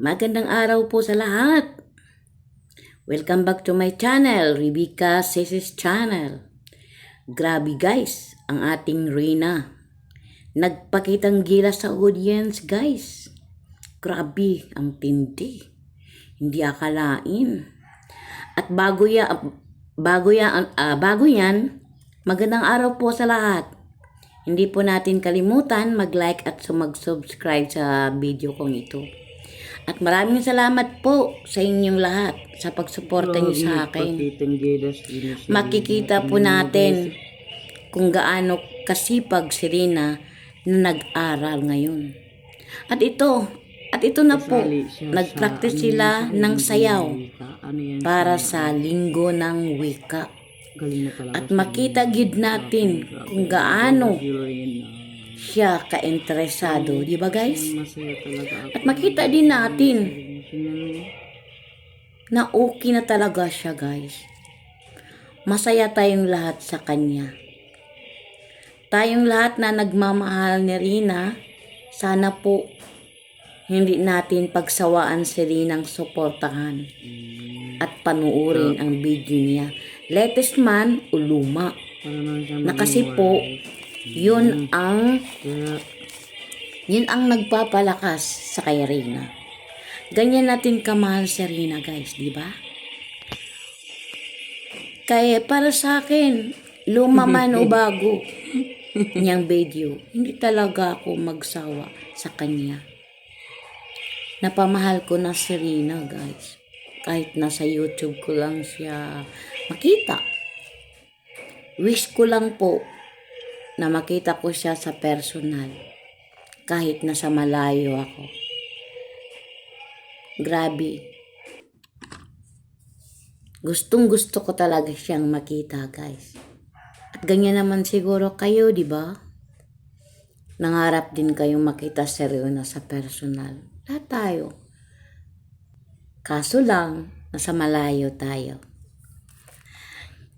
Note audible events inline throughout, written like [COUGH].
Magandang araw po sa lahat. Welcome back to my channel, Rebecca Cesis Channel. Grabe guys, ang ating Rina. Nagpakitang gila sa audience guys. Grabe, ang tindi. Hindi akalain. At bago ya, bago yan, ah, bago yan, magandang araw po sa lahat. Hindi po natin kalimutan mag-like at mag-subscribe sa video kong ito. At maraming salamat po sa inyong lahat sa pagsuporta niyo sa akin. Makikita po natin kung gaano kasipag si Rina na nag-aral ngayon. At ito, at ito na po, nag-practice sila ng sayaw para sa linggo ng wika. At makita gid natin kung gaano siya ka-interesado, di ba guys? At makita din natin na okay na talaga siya guys. Masaya tayong lahat sa kanya. Tayong lahat na nagmamahal ni Rina, sana po hindi natin pagsawaan si Rinang suportahan at panuorin ang video niya. Latest man o luma. Na kasi po, yun ang yun ang nagpapalakas sa kay Rina. Ganyan natin kamahal si Rina guys, di ba? Kaya para sa akin, luma man o [LAUGHS] bago niyang video, hindi talaga ako magsawa sa kanya. Napamahal ko na si Rina guys. Kahit nasa YouTube ko lang siya makita. Wish ko lang po na makita ko siya sa personal kahit nasa malayo ako. Grabe. Gustong gusto ko talaga siyang makita, guys. At ganyan naman siguro kayo, di ba? Nangarap din kayong makita si Riona sa personal. Lahat tayo. Kaso lang, nasa malayo tayo.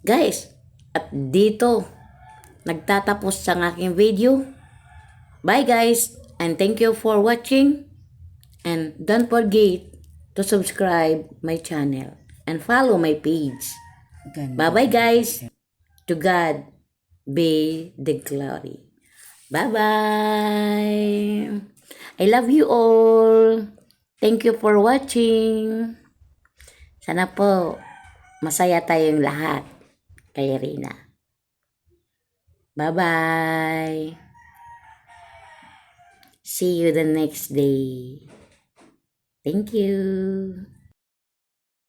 Guys, at dito, nagtatapos ang aking video. Bye guys, and thank you for watching. And don't forget to subscribe my channel and follow my page. Bye-bye guys. To God be the glory. Bye-bye. I love you all. Thank you for watching. Sana po masaya tayong lahat kay Rina. Bye-bye. See you the next day. Thank you.